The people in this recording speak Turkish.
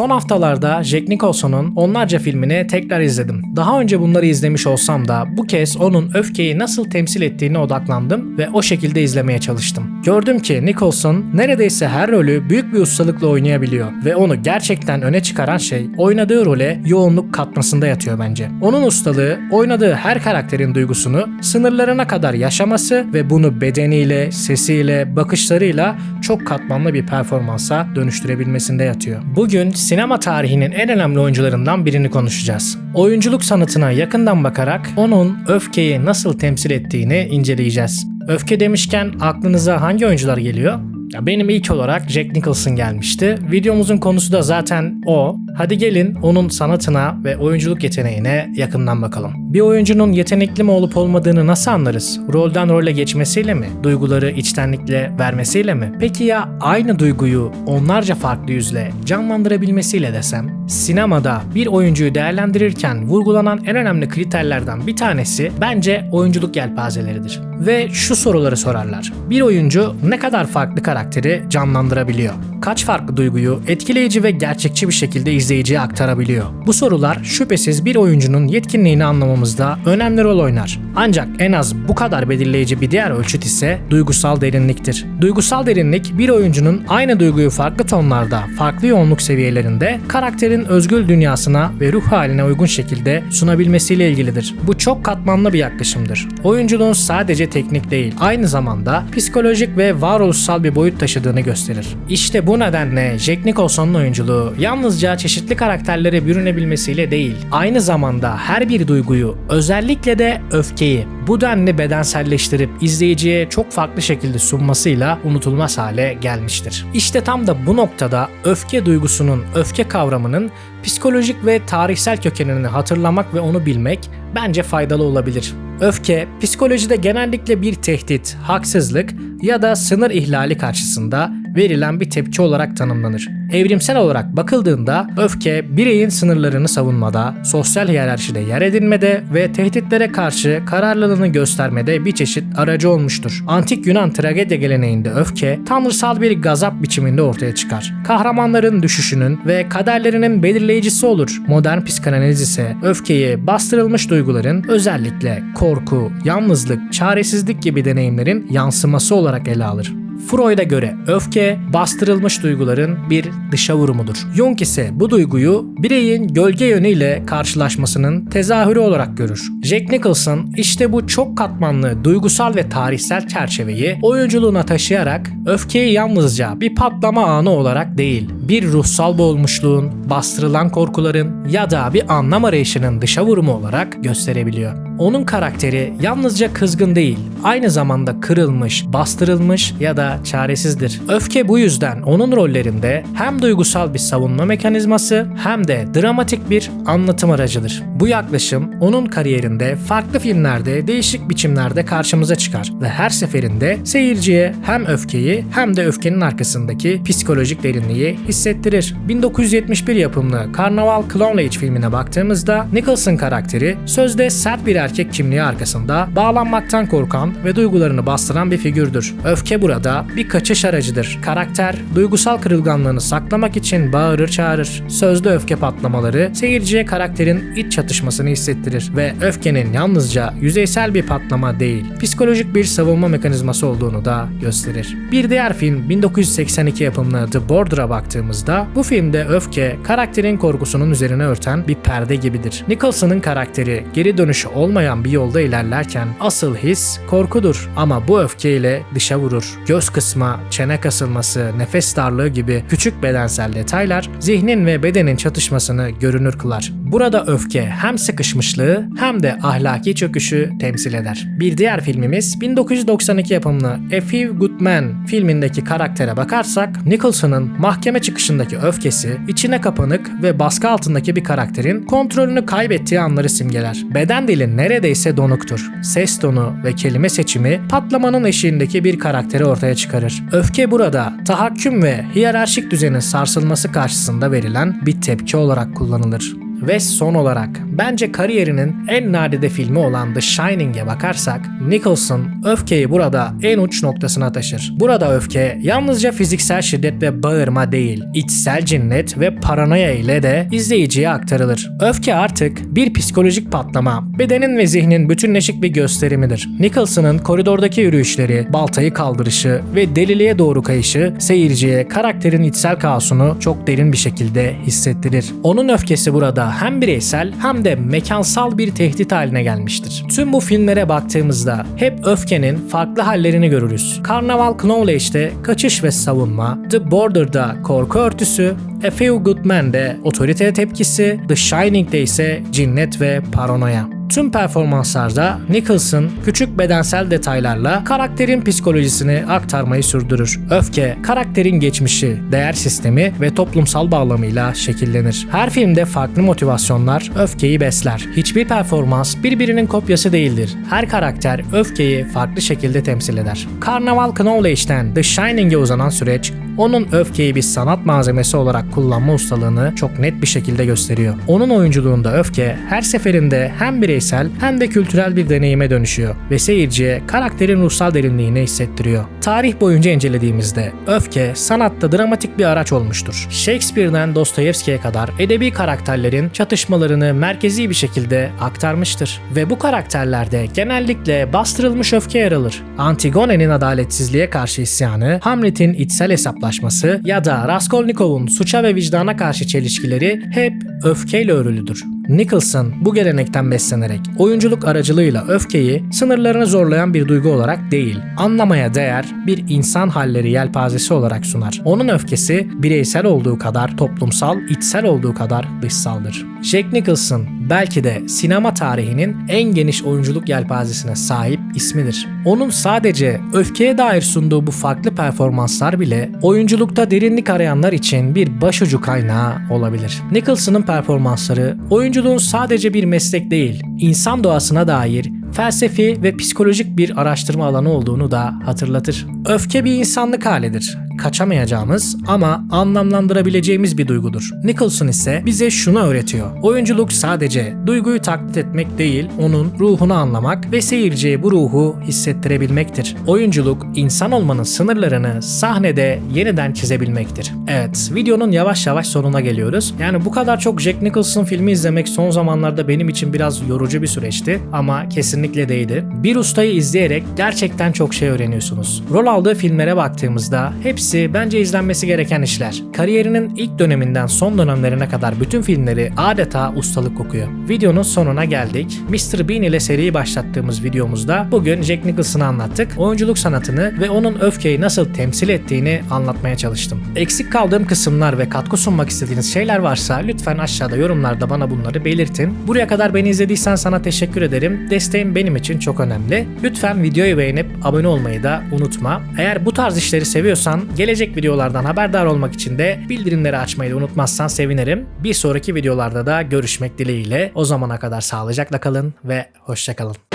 Son haftalarda Jack Nicholson'un onlarca filmini tekrar izledim. Daha önce bunları izlemiş olsam da bu kez onun öfkeyi nasıl temsil ettiğine odaklandım ve o şekilde izlemeye çalıştım. Gördüm ki Nicholson neredeyse her rolü büyük bir ustalıkla oynayabiliyor ve onu gerçekten öne çıkaran şey oynadığı role yoğunluk katmasında yatıyor bence. Onun ustalığı oynadığı her karakterin duygusunu sınırlarına kadar yaşaması ve bunu bedeniyle, sesiyle, bakışlarıyla çok katmanlı bir performansa dönüştürebilmesinde yatıyor. Bugün sinema tarihinin en önemli oyuncularından birini konuşacağız. Oyunculuk sanatına yakından bakarak onun öfkeyi nasıl temsil ettiğini inceleyeceğiz. Öfke demişken aklınıza hangi oyuncular geliyor? Ya benim ilk olarak Jack Nicholson gelmişti. Videomuzun konusu da zaten o. Hadi gelin onun sanatına ve oyunculuk yeteneğine yakından bakalım. Bir oyuncunun yetenekli mi olup olmadığını nasıl anlarız? Rolden role geçmesiyle mi? Duyguları içtenlikle vermesiyle mi? Peki ya aynı duyguyu onlarca farklı yüzle canlandırabilmesiyle desem? Sinemada bir oyuncuyu değerlendirirken vurgulanan en önemli kriterlerden bir tanesi bence oyunculuk yelpazeleridir. Ve şu soruları sorarlar. Bir oyuncu ne kadar farklı karakteri canlandırabiliyor? Kaç farklı duyguyu etkileyici ve gerçekçi bir şekilde izleyiciye aktarabiliyor? Bu sorular şüphesiz bir oyuncunun yetkinliğini anlamamızda önemli rol oynar. Ancak en az bu kadar belirleyici bir diğer ölçüt ise duygusal derinliktir. Duygusal derinlik bir oyuncunun aynı duyguyu farklı tonlarda, farklı yoğunluk seviyelerinde karakterin özgül dünyasına ve ruh haline uygun şekilde sunabilmesiyle ilgilidir. Bu çok katmanlı bir yaklaşımdır. Oyunculuğun sadece teknik değil, aynı zamanda psikolojik ve varoluşsal bir boyut taşıdığını gösterir. İşte bu nedenle Jack Nicholson'un oyunculuğu yalnızca çeşitli karakterlere bürünebilmesiyle değil, aynı zamanda her bir duyguyu, özellikle de öfkeyi bu denli bedenselleştirip izleyiciye çok farklı şekilde sunmasıyla unutulmaz hale gelmiştir. İşte tam da bu noktada öfke duygusunun, öfke kavramının psikolojik ve tarihsel kökenini hatırlamak ve onu bilmek bence faydalı olabilir. Öfke, psikolojide genellikle bir tehdit, haksızlık ya da sınır ihlali karşısında verilen bir tepki olarak tanımlanır. Evrimsel olarak bakıldığında öfke bireyin sınırlarını savunmada, sosyal hiyerarşide yer edinmede ve tehditlere karşı kararlılığını göstermede bir çeşit aracı olmuştur. Antik Yunan tragedya geleneğinde öfke tanrısal bir gazap biçiminde ortaya çıkar. Kahramanların düşüşünün ve kaderlerinin belirleyicisi olur. Modern psikanaliz ise öfkeyi bastırılmış duyguların özellikle korku, yalnızlık, çaresizlik gibi deneyimlerin yansıması olarak ele alır. Freud'a göre öfke bastırılmış duyguların bir dışa vurumudur. Jung ise bu duyguyu bireyin gölge yönüyle karşılaşmasının tezahürü olarak görür. Jack Nicholson işte bu çok katmanlı duygusal ve tarihsel çerçeveyi oyunculuğuna taşıyarak öfkeyi yalnızca bir patlama anı olarak değil, bir ruhsal boğulmuşluğun, bastırılan korkuların ya da bir anlam arayışının dışa vurumu olarak gösterebiliyor. Onun karakteri yalnızca kızgın değil, aynı zamanda kırılmış, bastırılmış ya da çaresizdir. Öfke bu yüzden onun rollerinde hem duygusal bir savunma mekanizması hem de dramatik bir anlatım aracıdır. Bu yaklaşım onun kariyerinde farklı filmlerde değişik biçimlerde karşımıza çıkar ve her seferinde seyirciye hem öfkeyi hem de öfkenin arkasındaki psikolojik derinliği hissettirir. 1971 yapımlı Carnival Clown Age filmine baktığımızda Nicholson karakteri sözde sert bir erkek kimliği arkasında bağlanmaktan korkan ve duygularını bastıran bir figürdür. Öfke burada bir kaçış aracıdır. Karakter duygusal kırılganlığını saklamak için bağırır çağırır. Sözde öfke patlamaları seyirciye karakterin iç çatışmasını hissettirir ve öfkenin yalnızca yüzeysel bir patlama değil, psikolojik bir savunma mekanizması olduğunu da gösterir. Bir diğer film 1982 yapımlı The Border'a baktığımızda bu filmde öfke karakterin korkusunun üzerine örten bir perde gibidir. Nicholson'ın karakteri geri dönüşü olmayan bir yolda ilerlerken asıl his korkudur ama bu öfkeyle dışa vurur. Göz kısma, çene kasılması, nefes darlığı gibi küçük bedensel detaylar zihnin ve bedenin çatışmasını görünür kılar. Burada öfke hem sıkışmışlığı hem de ahlaki çöküşü temsil eder. Bir diğer filmimiz 1992 yapımlı A Few Good Men filmindeki karaktere bakarsak Nicholson'ın mahkeme çıkışındaki öfkesi içine kapanık ve baskı altındaki bir karakterin kontrolünü kaybettiği anları simgeler. Beden dili neredeyse donuktur. Ses tonu ve kelime seçimi patlamanın eşiğindeki bir karakteri ortaya çıkarır. Öfke burada tahakküm ve hiyerarşik düzenin sarsılması karşısında verilen bir tepki olarak kullanılır. Ve son olarak bence kariyerinin en nadide filmi olan The Shining'e bakarsak Nicholson öfkeyi burada en uç noktasına taşır. Burada öfke yalnızca fiziksel şiddet ve bağırma değil, içsel cinnet ve paranoya ile de izleyiciye aktarılır. Öfke artık bir psikolojik patlama, bedenin ve zihnin bütünleşik bir gösterimidir. Nicholson'ın koridordaki yürüyüşleri, baltayı kaldırışı ve deliliğe doğru kayışı seyirciye karakterin içsel kaosunu çok derin bir şekilde hissettirir. Onun öfkesi burada hem bireysel hem de mekansal bir tehdit haline gelmiştir. Tüm bu filmlere baktığımızda hep öfkenin farklı hallerini görürüz. Karnaval Knowledge'de kaçış ve savunma, The Border'da korku örtüsü, A Few Good Men'de otorite tepkisi, The Shining'de ise cinnet ve paranoya. Tüm performanslarda Nicholson küçük bedensel detaylarla karakterin psikolojisini aktarmayı sürdürür. Öfke, karakterin geçmişi, değer sistemi ve toplumsal bağlamıyla şekillenir. Her filmde farklı motivasyonlar öfkeyi besler. Hiçbir performans birbirinin kopyası değildir. Her karakter öfkeyi farklı şekilde temsil eder. Karnaval Knowledge'den The Shining'e uzanan süreç onun öfkeyi bir sanat malzemesi olarak kullanma ustalığını çok net bir şekilde gösteriyor. Onun oyunculuğunda öfke her seferinde hem bireysel hem de kültürel bir deneyime dönüşüyor ve seyirciye karakterin ruhsal derinliğini hissettiriyor. Tarih boyunca incelediğimizde öfke sanatta dramatik bir araç olmuştur. Shakespeare'den Dostoyevski'ye kadar edebi karakterlerin çatışmalarını merkezi bir şekilde aktarmıştır. Ve bu karakterlerde genellikle bastırılmış öfke yer alır. Antigone'nin adaletsizliğe karşı isyanı, Hamlet'in içsel hesaplaşması ya da Raskolnikov'un suça ve vicdana karşı çelişkileri hep öfkeyle örülüdür. Nicholson bu gelenekten beslenerek oyunculuk aracılığıyla öfkeyi sınırlarını zorlayan bir duygu olarak değil, anlamaya değer bir insan halleri yelpazesi olarak sunar. Onun öfkesi bireysel olduğu kadar toplumsal, içsel olduğu kadar dışsaldır. Jack Nicholson belki de sinema tarihinin en geniş oyunculuk yelpazesine sahip ismidir. Onun sadece öfkeye dair sunduğu bu farklı performanslar bile oyunculukta derinlik arayanlar için bir başucu kaynağı olabilir. Nicholson'ın performansları oyunculuğun sadece bir meslek değil, insan doğasına dair felsefi ve psikolojik bir araştırma alanı olduğunu da hatırlatır. Öfke bir insanlık halidir. Kaçamayacağımız ama anlamlandırabileceğimiz bir duygudur. Nicholson ise bize şunu öğretiyor. Oyunculuk sadece duyguyu taklit etmek değil, onun ruhunu anlamak ve seyirciye bu ruhu hissettirebilmektir. Oyunculuk, insan olmanın sınırlarını sahnede yeniden çizebilmektir. Evet, videonun yavaş yavaş sonuna geliyoruz. Yani bu kadar çok Jack Nicholson filmi izlemek son zamanlarda benim için biraz yorucu bir süreçti ama kesinlikle değdi. Bir ustayı izleyerek gerçekten çok şey öğreniyorsunuz. Rol aldığı filmlere baktığımızda hepsi bence izlenmesi gereken işler. Kariyerinin ilk döneminden son dönemlerine kadar bütün filmleri adeta ustalık kokuyor. Videonun sonuna geldik. Mr. Bean ile seriyi başlattığımız videomuzda bugün Jack Nicholson'ı anlattık. Oyunculuk sanatını ve onun öfkeyi nasıl temsil ettiğini anlatmaya çalıştım. Eksik kaldığım kısımlar ve katkı sunmak istediğiniz şeyler varsa lütfen aşağıda yorumlarda bana bunları belirtin. Buraya kadar beni izlediysen sana teşekkür ederim. Desteğin benim için çok önemli. Lütfen videoyu beğenip abone olmayı da unutma. Eğer bu tarz işleri seviyorsan gelecek videolardan haberdar olmak için de bildirimleri açmayı unutmazsan sevinirim. Bir sonraki videolarda da görüşmek dileğiyle. O zamana kadar sağlıcakla kalın ve hoşçakalın.